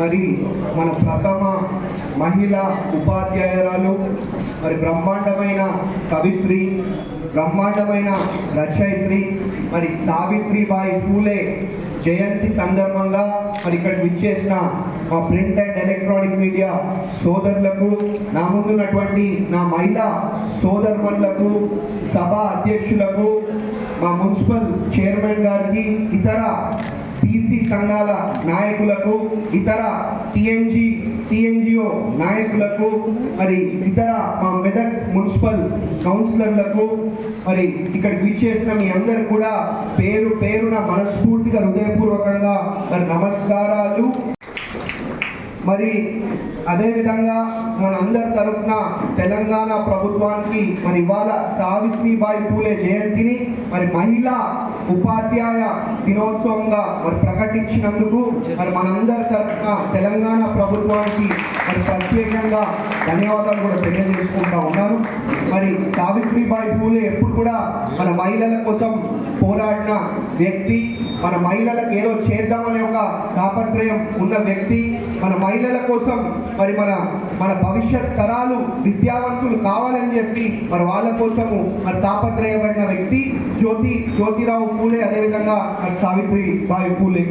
మరి మన ప్రథమ మహిళ ఉపాధ్యాయురాలు మరి బ్రహ్మాండమైన కవిత్రి బ్రహ్మాండమైన రచయిత్రి మరి సావిత్రిబాయి పూలే జయంతి సందర్భంగా మరి ఇక్కడ విచ్చేసిన మా ప్రింట్ అండ్ ఎలక్ట్రానిక్ మీడియా సోదరులకు నా ముందున్నటువంటి నా మహిళా సోదరులకు సభ అధ్యక్షులకు మా మున్సిపల్ చైర్మన్ గారికి ఇతర టీసీ సంఘాల నాయకులకు ఇతర టిఎన్జి టిఎన్జిఓ నాయకులకు మరి ఇతర మా మెదక్ మున్సిపల్ కౌన్సిలర్లకు మరి ఇక్కడ విచ్చేసిన మీ అందరు కూడా పేరు పేరున మనస్ఫూర్తిగా హృదయపూర్వకంగా మరి నమస్కారాలు. మరి అదేవిధంగా మన అందరి తరఫున తెలంగాణ ప్రభుత్వానికి మరి ఇవాళ సావిత్రిబాయి పూలే జయంతిని మరి మహిళా ఉపాధ్యాయ దినోత్సవంగా మరి ప్రకటించినందుకు మరి మనందరి తరఫున తెలంగాణ ప్రభుత్వానికి మరి ప్రత్యేకంగా ధన్యవాదాలు కూడా తెలియజేసుకుంటా ఉన్నాను. మరి సావిత్రిబాయి పూలే ఎప్పుడు కూడా మన మహిళల కోసం పోరాడిన వ్యక్తి. మన మహిళలకు ఏదో చేద్దామనే ఒక తాపత్రయం ఉన్న వ్యక్తి. మన మహిళల కోసం మరి మన మన భవిష్యత్ తరాలు విద్యావంతులు కావాలని చెప్పి మరి వాళ్ళ కోసము మరి తాపత్రయపడిన వ్యక్తి జ్యోతి జ్యోతిరావు పూలే అదేవిధంగా మరి సావిత్రి బాయి పూలే.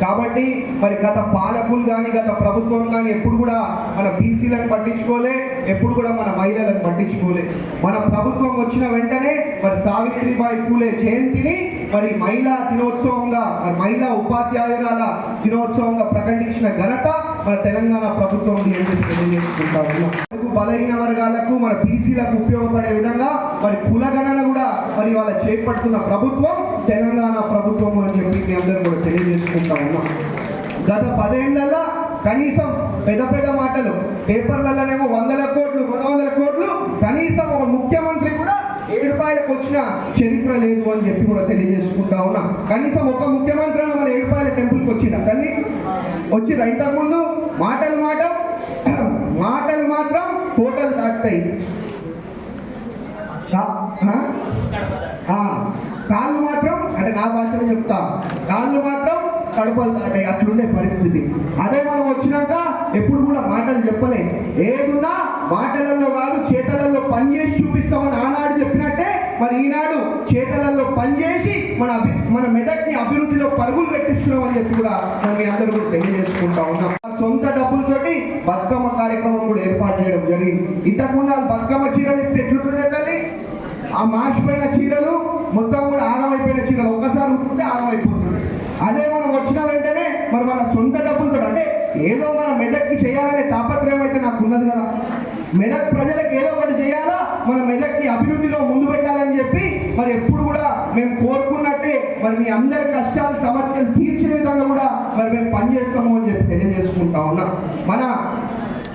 కాబట్టి మరి గత పాలకులు కానీ గత ప్రభుత్వం కానీ ఎప్పుడు కూడా మన బీసీలను పట్టించుకోలే ఎప్పుడు కూడా మన మహిళలను పట్టించుకోలే. మన ప్రభుత్వం వచ్చిన వెంటనే మరి సావిత్రిబాయి పూలే జయంతిని మరి మహిళా దినోత్సవంగా మరి మహిళా ఉపాధ్యాయురాల దినోత్సవంగా ప్రకటించిన ఘనత మన తెలంగాణ ప్రభుత్వం ఉంది తెలియజేసుకుంటా ఉన్నాం? బలహీన వర్గాలకు మన బీసీలకు ఉపయోగపడే విధంగా మరి కులగణన కూడా మరి వాళ్ళ చేపడుతున్న ప్రభుత్వం తెలంగాణ ప్రభుత్వం అని చెప్పి మీ అందరూ కూడా తెలియజేసుకుంటా ఉన్నాం. గత పదేళ్ళలో కనీసం పెద్ద పెద్ద మాటలు పేపర్లలోనేమో వందల కోట్లు వంద వందల కోట్లు కనీసం ఒక ముఖ్యమంత్రి కూడా ఏడుపాయలకు వచ్చిన చరిత్ర లేదు అని చెప్పి కూడా తెలియజేసుకుంటా ఉన్నా. కనీసం ఒక ముఖ్యమంత్రి మన ఏడుపాయల టెంపుల్కి వచ్చిన తల్లి వచ్చిన ఇంతకుముందు మాటలు మాట మాటలు మాత్రం టోటల్ దాటుతాయి. కాళ్ళు మాత్రం అంటే నా భాషలో చెప్తా కాళ్ళు మాత్రం కడపలు దాటాయి. అట్లుండే పరిస్థితి. అదే మనం వచ్చినాక ఎప్పుడు కూడా మాటలు చెప్పలే. ఏదున్నా మాటలలో కాదు చేతలలో పనిచేసి చూపిస్తామని ఆనాడు చెప్పినట్టే మరి ఈనాడు చేతలలో పనిచేసి మన అభి మన మెదక్ని అభివృద్ధిలో పరుగులు పెట్టిస్తున్నాం అని చెప్పి కూడా మనం మీ అందరూ కూడా తెలియజేసుకుంటా ఉన్నాం. ఆ సొంత డబ్బులతోటి బతుకమ్మ కార్యక్రమం కూడా ఏర్పాటు చేయడం జరిగింది. ఇంతకుముందు వాళ్ళు బతుకమ్మ చీరలు ఇస్తే ఎట్లుంటుండే తల్లి? ఆ మార్చిపోయిన చీరలు మొత్తం కూడా ఆగమైపోయిన చీరలు ఒక్కసారి ఉంటుంటే ఆగమైపోతుంది. అదే మనం వచ్చిన వెంటనే మరి మన సొంత డబ్బులతో అంటే ఏదో మన మెదక్కి చేయాలనే తాపత్రయం అయితే నాకు ఉన్నది కదా. మెదక్ ప్రజలకు ఏదో ఒకటి చేయాలా? మన మెదక్కి అభివృద్ధిలో ముందు పెట్టాలని చెప్పి మరి ఎప్పుడు కూడా మేము కోరుకున్నట్టే మరి మీ అందరి కష్టాలు సమస్యలు తీర్చే విధంగా కూడా మరి మేము పనిచేస్తాము అని చెప్పి తెలియజేసుకుంటా ఉన్నాం. మన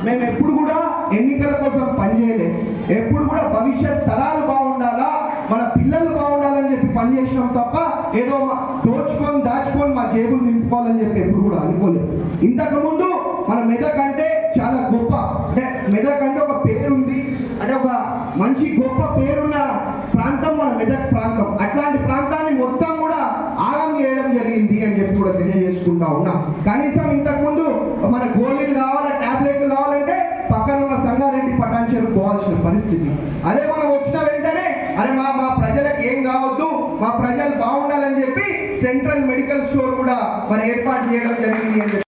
మేము ఎప్పుడు కూడా ఎన్నికల కోసం పనిచేయలే ఎప్పుడు కూడా భవిష్యత్ తరాలు బాగుండాలా మన పిల్లలు బాగుండాలని చెప్పి పనిచేసినాం తప్ప ఏదో మా- దోచుకొని దాచుకొని మా జేబులు నింపుకోవాలని చెప్పి ఎప్పుడు కూడా ఇంతకు ముందు మన మెదక్ అంటే చాలా గొప్ప అంటే మెదక్ అంటే ఒక పేరుంది. అంటే ఒక మంచి గొప్ప పేరున్న ప్రాంతం మన మెదక్ ప్రాంతం. అట్లాంటి ప్రాంతాన్ని మొత్తం కూడా ఆగం చేయడం జరిగింది అని చెప్పి కూడా తెలియజేసుకుంటా ఉన్నాం. కనీసం ఇంతకుముందు మన గోళీలు కావాలా టాబ్లెట్లు కావాలంటే పక్కన ఉన్న సంగారెడ్డి పటాన్చేరు పోవాల్సిన పరిస్థితి. అదే మనం వచ్చిన వెంటనే అరే మా మా ప్రజలకు ఏం కావద్దు మా ప్రజలు బాగుండాలని చెప్పి సెంట్రల్ మెడికల్ స్టోర్ కూడా మరి ఏర్పాటు చేయడం జరిగింది అని చెప్పి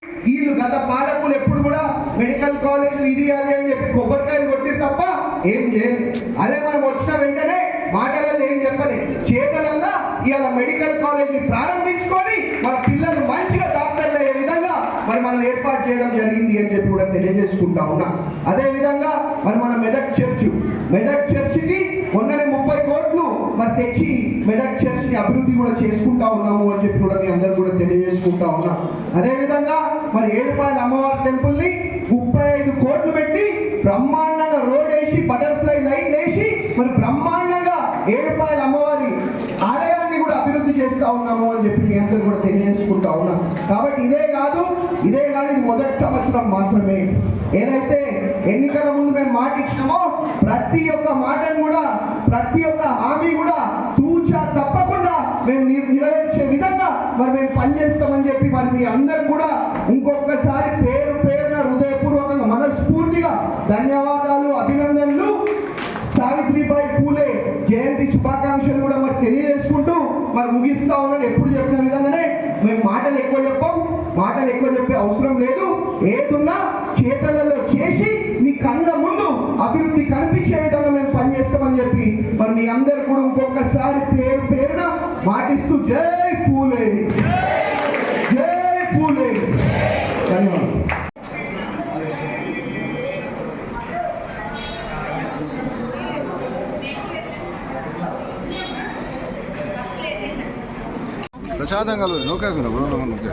గత పాలకులు ఎప్పుడు కూడా మెడికల్ కాలేజ్ ఇది అది అని చెప్పి కొబ్బరికాయలు కొట్టిరు తప్ప ఏం చేయలేదు. అదే మనం వచ్చిన వెంటనే మాటలలో ఏం చెప్పలే చేతలల్లా ఇవాళ మెడికల్ కాలేజ్ని ప్రారంభించుకొని మన పిల్లలు మంచిగా డాక్టర్లు అయ్యే విధంగా మరి మనం ఏర్పాటు చేయడం జరిగింది అని చెప్పి కూడా తెలియజేసుకుంటా ఉన్నా. అదే విధంగా మరి మన మెదక్ చర్చ్ మెదక్ చర్చికి మొన్న తెచ్చి మెదక్ చర్చ్ని అభివృద్ధి కూడా చేసుకుంటా ఉన్నాము అని చెప్పి కూడా మీ అందరూ కూడా తెలియజేసుకుంటా ఉన్నాం. అదేవిధంగా మరి ఏడుపాయల అమ్మవారి టెంపుల్ని ముప్పై ఐదు కోట్లు పెట్టి బ్రహ్మాండంగా రోడ్ వేసి బటర్ఫ్లై లైట్ వేసి మరి బ్రహ్మాండంగా ఏడుపాయల అమ్మవారి ఆలయాన్ని కూడా అభివృద్ధి చేస్తా ఉన్నాము అని చెప్పి అందరూ కూడా తెలియజేసుకుంటా ఉన్నాం. కాబట్టి ఇదే కాదు ఇదే కాదు ఇది మొదటి సంవత్సరం మాత్రమే. ఏదైతే ఎన్నికల ముందు మేము మాట ఇచ్చినామో ప్రతి ఒక్క మాటను కూడా ప్రతి ఒక్క హామీ కూడా తూచా తప్పకుండా మేము నెరవేర్చే విధంగా మరి మేము పనిచేస్తామని చెప్పి మరి మీ అందరు కూడా ఇంకొకసారి పేరు పేరున హృదయపూర్వకంగా మనస్ఫూర్తిగా ధన్యవాదాలు అభినందనలు. సావిత్రిబాయి పూలే జయంతి శుభాకాంక్షలు కూడా మరి తెలియజేసుకుంటూ మరి ముగిస్తా ఉన్నాను ఎప్పుడు చెప్పిన విధంగానే మేము మాటలు ఎక్కువ చెప్పాం మాటలు ఎక్కువ చెప్పే అవసరం లేదు. ఏదున్నా చేతలలో చేసి మీ కళ్ళ ముందు అభివృద్ధి కనిపించే విధంగా మేము పనిచేస్తామని చెప్పి మరి మీ అందరు కూడా ఇంకొకసారి పేరు పేరున మాటిస్తూ జై పూలే. జై పూలే. ధన్యవాదాలు. ప్రసాదం కలదు నూకే నూకే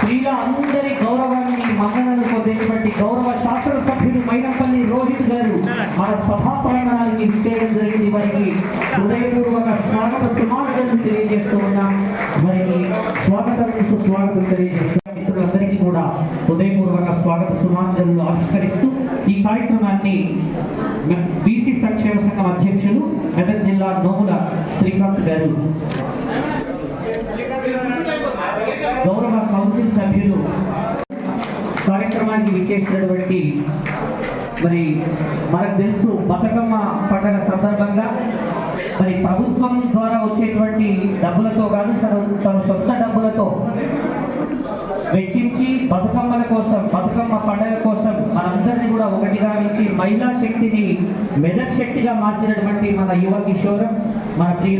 స్త్రీల అందరి గౌరవాన్ని మన్ననలు పొందేటువంటి గౌరవ శాసనసభ్యులు మైనంపల్లి రోహిత్ గారు మన సభా ప్రాంగణానికి విచ్చేయడం జరిగింది. వారికి హృదయపూర్వక స్వాగత సుమార్గం తెలియజేస్తూ ఉన్నాం. వారికి స్వాగతం సుస్వాగతం తెలియజేస్తూ మిత్రులందరికీ కూడా హృదయపూర్వక స్వాగత సుమాంజలు ఆవిష్కరిస్తూ ఈ కార్యక్రమాన్ని బీసీ సంక్షేమ సంఘం అధ్యక్షులు మెదక్ జిల్లా నోముల శ్రీకాంత్ గారు. కౌన్సిల్ సభ్యులు కార్యక్రమానికి విచ్చేసినటువంటి మరి మనకు తెలుసు బతుకమ్మ పండుగ సందర్భంగా మరి ప్రభుత్వం ద్వారా వచ్చేటువంటి డబ్బులతో కాదు తన తన సొంత డబ్బులతో వెచ్చించి బతుకమ్మల కోసం బతుకమ్మ పండుగ కోసం మనందరినీ కూడా ఒకటిగా ఇచ్చి మహిళా శక్తిని మెదక్ శక్తిగా మార్చినటువంటి మన యువ కిషోరం మన ప్రియ